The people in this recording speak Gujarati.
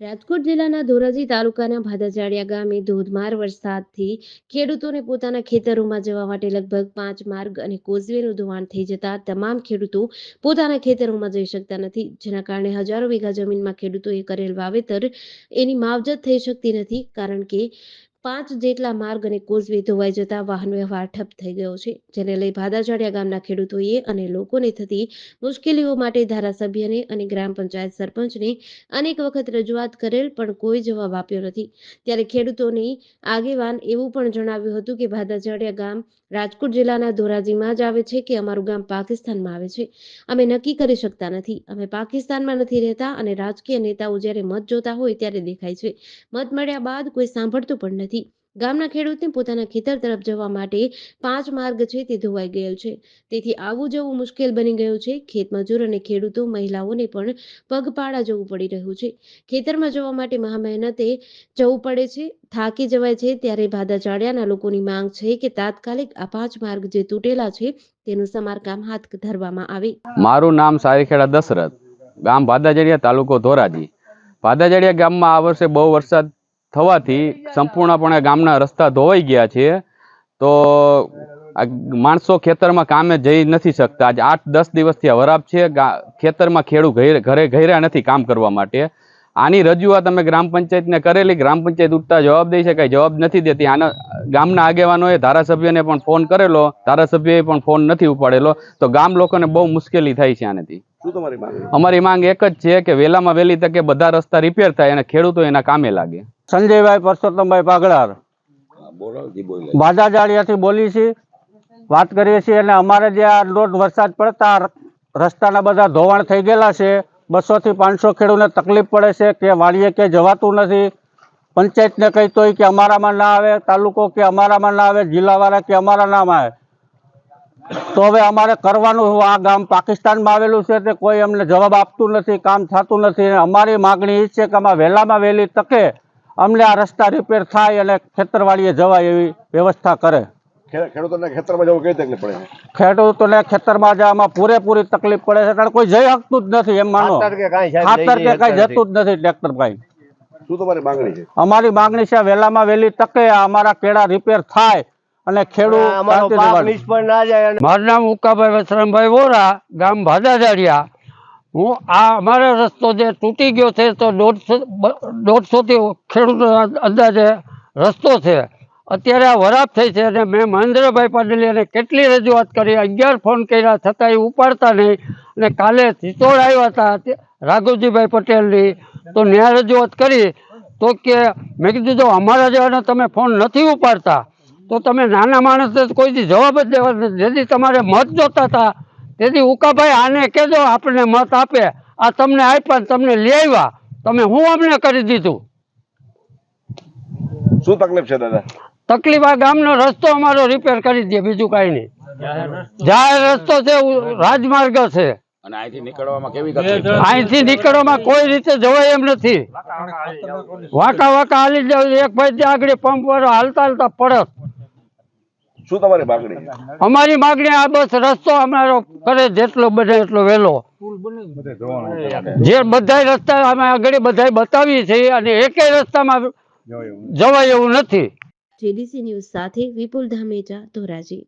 રાજકોટ જિલ્લાના ધોરાજી તાલુકાના ભાદાજાડિયા ગામે ધોધમાર વરસાદથી ખેડૂતોને પોતાના ખેતરોમાં જવા માટે લગભગ પાંચ માર્ગ અને કોઝવેનું ધોવાણ થઈ જતા તમામ ખેડૂતો પોતાના ખેતરોમાં જઈ શકતા નથી. જેના કારણે હજારો વીઘા જમીનમાં ખેડૂતોએ કરેલ વાવેતર એની માવજત થઈ શકતી નથી. કારણ કે પાંચ જેટલા માર્ગ અને કોઝવે ધોવાઈ જતા વાહન વ્યવહાર ઠપ થઈ ગયો છે. જેને લઈ ભાદાજાડિયા ગામના ખેડૂતોએ અને લોકોને થતી મુશ્કેલીઓ માટે ધારાસભ્યને અને ગ્રામ પંચાયત સરપંચને અનેક વખત રજૂઆત કરેલ પણ કોઈ જવાબ આપ્યો નથી. ત્યારે ખેડૂતોની આગેવાન એવું પણ જણાવ્યું હતું કે ભાદાજાડિયા ગામ રાજકોટ જિલ્લાના ધોરાજીમાં જ આવે છે કે અમારું ગામ પાકિસ્તાનમાં આવે છે. અમે નક્કી કરી શકતા નથી. અમે પાકિસ્તાનમાં નથી રહેતા અને રાજકીય નેતાઓ જ્યારે મત જોતા હોય ત્યારે દેખાય છે. મત મળ્યા બાદ કોઈ સાંભળતું પણ નથી. ગામના ખેડૂતને પોતાના ખેતર તરફ જવા માટે પાંચ માર્ગ છે તે ધોવાઈ ગયેલ છે. તેથી આવું જવું મુશ્કેલ બની ગયું છે. ખેતમજૂર અને ખેડૂતો, મહિલાઓને પણ પગપાળા જવું પડી રહ્યું છે. ખેતરમાં જવા માટે મહા મહેનતે જવું પડે છે. થાકી જવાય છે ત્યારે ભાદા ચાળિયાના લોકોની માંગ છે કે તાત્કાલિક આ પાંચ માર્ગ જે તૂટેલા છે તેનું સમારકામ હાથ ધરવામાં આવે. મારું નામ સારીખેડા દશરથ. ગામ ભાદાજડિયા તાલુકો ધોરાજી. ભાદાજડિયા ગામમાં આ વર્ષે બહુ વરસાદ થવાથી સંપૂર્ણપણે ગામના રસ્તા ધોવાઈ ગયા છે. તો માણસો ખેતરમાં કામે જઈ નથી શકતા. આજે આઠ, દસ દિવસથી વરાપ છે. ખેતરમાં ખેડૂત ઘરે ઘરે ઘેર્યા નથી કામ કરવા માટે. આની રજૂઆત અમે ગ્રામ પંચાયતને કરેલી. ગ્રામ પંચાયત ઉઠતા જવાબ દઈ કાંઈ જવાબ નથી દેતી. આના ગામના આગેવાનોએ ધારાસભ્યને પણ ફોન કરેલો. ધારાસભ્યએ પણ ફોન નથી ઉપાડેલો. તો ગામ લોકોને બહુ મુશ્કેલી થાય છે આનાથી. અમારી માંગ એક જ છે કે વહેલામાં વહેલી તકે બધા રસ્તા રિપેર થાય અને ખેડૂતો એના કામે લાગે. સંજયભાઈ પરસોત્તમભાઈ પાગડાર બાજાજાળિયાથી બોલી છીએ વાત કરીએ છીએ અને અમારે જે આ લોટ વરસાદ પડતા રસ્તાના બધા ધોવાણ થઈ ગયેલા છે. બસોથી પાંચસો ખેડૂતને તકલીફ પડે છે કે વાડીએ કે જવાતું નથી. પંચાયતને કહીતો કે અમારામાં ના આવે તાલુકો કે અમારામાં ના આવે જિલ્લાવાળા કે અમારા નામ આવે. તો હવે અમારે કરવાનું આ ગામ પાકિસ્તાનમાં આવેલું છે તે કોઈ અમને જવાબ આપતું નથી કામ થતું નથી. અમારી માગણી એ છે કે આમાં વહેલામાં વહેલી તકે અમને આ રસ્તા રિપેર થાય અને ખેતરવાડીએ જવાય એવી વ્યવસ્થા કરે. ખેડૂતોને ખેતરમાં જવું કઈ તકલીફ પડે? છે ખેડૂતોને ખેતરમાં જવામાં પૂરેપૂરી તકલીફ પડે છે કારણ કોઈ જઈ શકતું જ નથી એમ માનો. ખાતર કે કઈ જતું જ નથી ટ્રેક્ટર ભાઈ. શું તમારી માંગણી છે? અમારી માંગણી છે વહેલામાં વહેલી તકે અમારા કેળા રિપેર થાય અને ખેડૂત મારું નામ ઉકાભાઈ વસરામભાઈ વોરા ગામ ભાદાજાડિયા. હું આ અમારો રસ્તો જે તૂટી ગયો છે તો દોઢસો દોઢસોથી ખેડૂત અંદાજે રસ્તો છે. અત્યારે આ વરાપ થઈ છે અને મેં મહેન્દ્રભાઈ પાડલિયાને કેટલી રજૂઆત કરી અગિયાર ફોન કર્યા છતાં એ ઉપાડતા નહીં. અને કાલે ચિત્તોડ આવ્યા હતા તે રાઘવજીભાઈ પટેલની તો ન્યાય રજૂઆત કરી. તો કે મેં કીધું તો અમારા જેવાને તમે ફોન નથી ઉપાડતા તો તમે નાના માણસને કોઈથી જવાબ જ દેવા નથી. જેથી તમારે મત જોતા હતા. તેથી ઉકાભાઈ આને કહેજો આપણને મત આપે. આ તમને આપ્યા તમને લઈ આવ્યા. તમે હું અમને કરી દીધું? શું તકલીફ છે દાદા? તકલીફ આ ગામનો રસ્તો અમારો રિપેર કરી દે બીજું કાંઈ નહીં. જાહેર રસ્તો છે રાજમાર્ગ છે. અને અહીંથી નીકળવામાં કેવી તકલીફ અહીંથી નીકળવામાં કોઈ રીતે જવાય એમ નથી. વાંકા વાંકા હાલી જાવ એક ભાઈ ત્યાં આગળ પંપ વાળો હાલતા હાલતા પડત શું તમારી માંગણી? અમારી માગણી આ બસ રસ્તો અમારો કરે જેટલો બને એટલો વહેલો. જે બધાય રસ્તા અમે આગળ બધા બતાવીએ છીએ અને એકેય રસ્તામાં જવાય એવું નથી. જેડીસી ન્યૂઝ સાથે વિપુલ ધામેજા ધોરાજી.